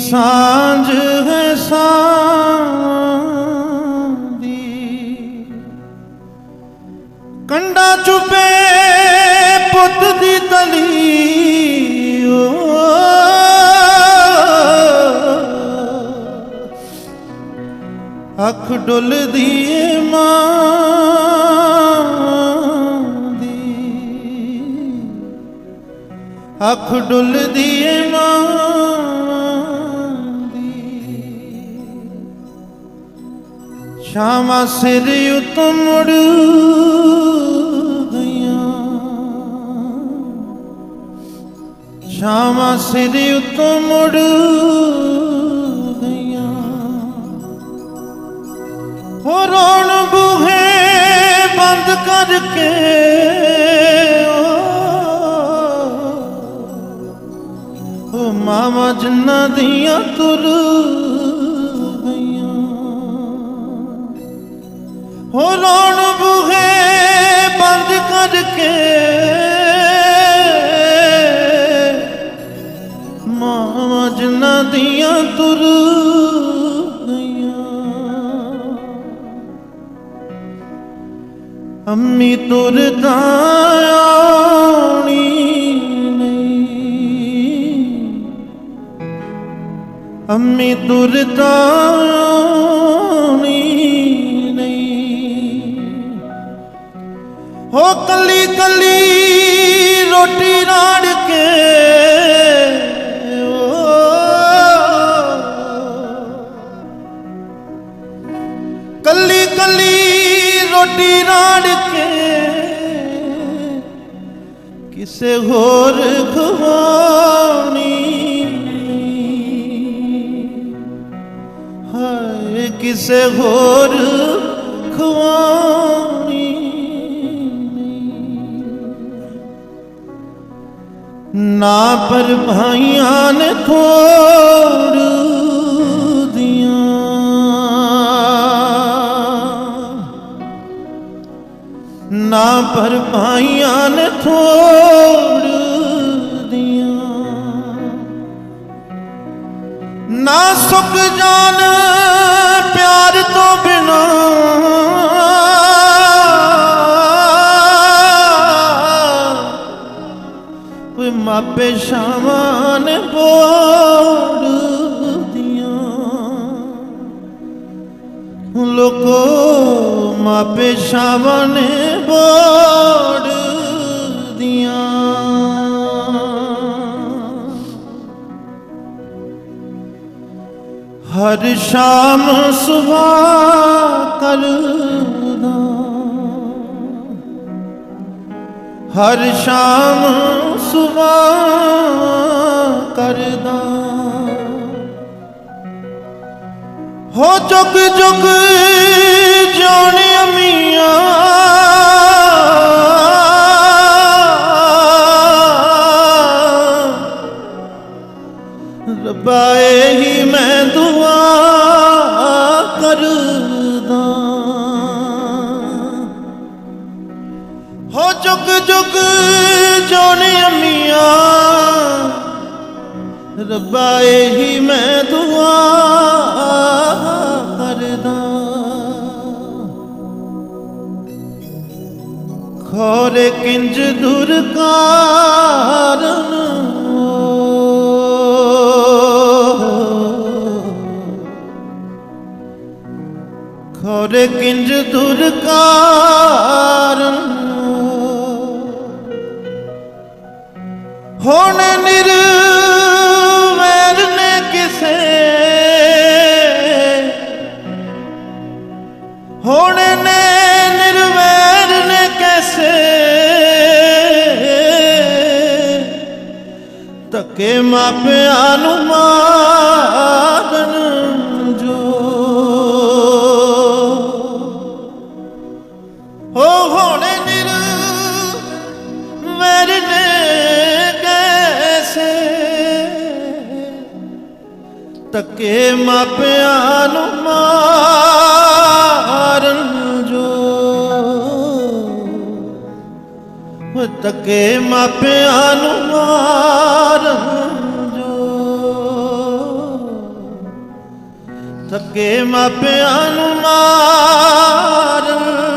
ਸਾਂਝ ਹੈ ਸਾਂ ਦੀ ਕੰਡਾ ਚੁਪੇ ਪੁੱਤ ਦੀ ਤਲੀ ਓ। ਅੱਖ ਡੁੱਲਦੀ ਏ ਮਾਂ ਦੀ ਅੱਖ ਡੁੱਲਦੀ ਏ ਮਾਂ। ਸ਼ਾਮਾਂ ਸਿਰ ਉਤੋਂ ਮੁੜ ਗਈਆਂ। ਸ਼ਾਮਾਂ ਸਿਰ ਉਤੋਂ ਮੁੜ ਗਈਆਂ। ਹੋ ਰੋਣ ਬੂਹੇ ਬੰਦ ਕਰਕੇ ਓ। ਮਾਮਾ ਜਿੰਨਾ ਦੀਆਂ ਤੁਰ ਹੋ ਰੋਣ ਬੂਹੇ ਬੰਦ ਕਰਕੇ ਮਾਮਾ ਜਿੰਨਾ ਦੀਆਂ ਤੁਰ ਗਈਆਂ ਅੰਮੀ ਤੁਰਦਾ ਆਉਣੀ ਨਹੀਂ। ਅੰਮੀ ਤੁਰਦਾ ਹੋ ਕੱਲੀ ਕੱਲੀ ਰੋਟੀ ਰਾੜ ਕੇ ਕੱਲੀ ਕੱਲੀ ਰੋਟੀ ਰਾੜ ਕੇ, ਕਿਸੇ ਹੋਰ ਖਵਾਉਣੀ ਹਾਏ, ਕਿਸੇ ਹੋਰ ਖਵਾਉਣੀ ਨਾ ਪਰ ਭਾਈਆਂ ਨੇ ਥੋੜ ਦੀਆਂ। ਨਾ ਪਰ ਭਾਈਆਂ ਨੇ ਥੋੜ ਦੀਆਂ। ਨਾ ਸੁਖ ਜਾਣ ਪਿਆਰ ਕੋਈ ਮਾਪੇ ਸ਼ਾਮਾਂ ਨੇ ਬੋੜ ਲੋਕੋ, ਮਾਪੇ ਸ਼ਾਵਾਂ ਨੇ ਬੋੜਦੀਆਂ ਹਰ ਸ਼ਾਮ ਸੁਭਾ ਕਰਦਾ। ਹਰ ਸ਼ਾਮ ਸੁਭਾ ਕਰਦਾ। ਹੋ ਜੁਗ ਜੁਗ ਜਿਉਣੀ ਮੀਆਂ। ਰੱਬਾ ਹੀ ਮੈਂ ਦੁਆ ਕਰਦਾ। ਜੁਗ ਜੁਗ ਜੋਨੇ ਅਮੀਆਂ। ਰੱਬਾ ਹੀ ਮੈਂ ਦੁਆ ਕਰਦਾ। ਖੋਰੇ ਕਿੰਜ ਦੁਰ ਕਾਰਨ ਖੋਰੇ ਕਿੰਜ ਦੁਰ ਕਾਰਨ ਹੁਣ ਨਿਰਵੈਰ ਨੇ ਕਿਸੇ ਹੁਣ ਨੇ ਨਿਰਵੈਰ ਨੇ ਕੈਸੇ ਤੱਕੇ ਮਾਪਿਆਂ ਨੂੰ ਮਾਰਨ ਤੱਕੇ ਮਾਪਿਆਂ ਨੂੰ ਮਾਰਨ ਜੋ। ਹੋ ਤੱਕੇ ਮਾਪਿਆਂ ਨੂੰ ਮਾਰਨ ਜੋ। ਤੱਕੇ ਮਾਪਿਆਂ ਨੂੰ ਮਾਰਨ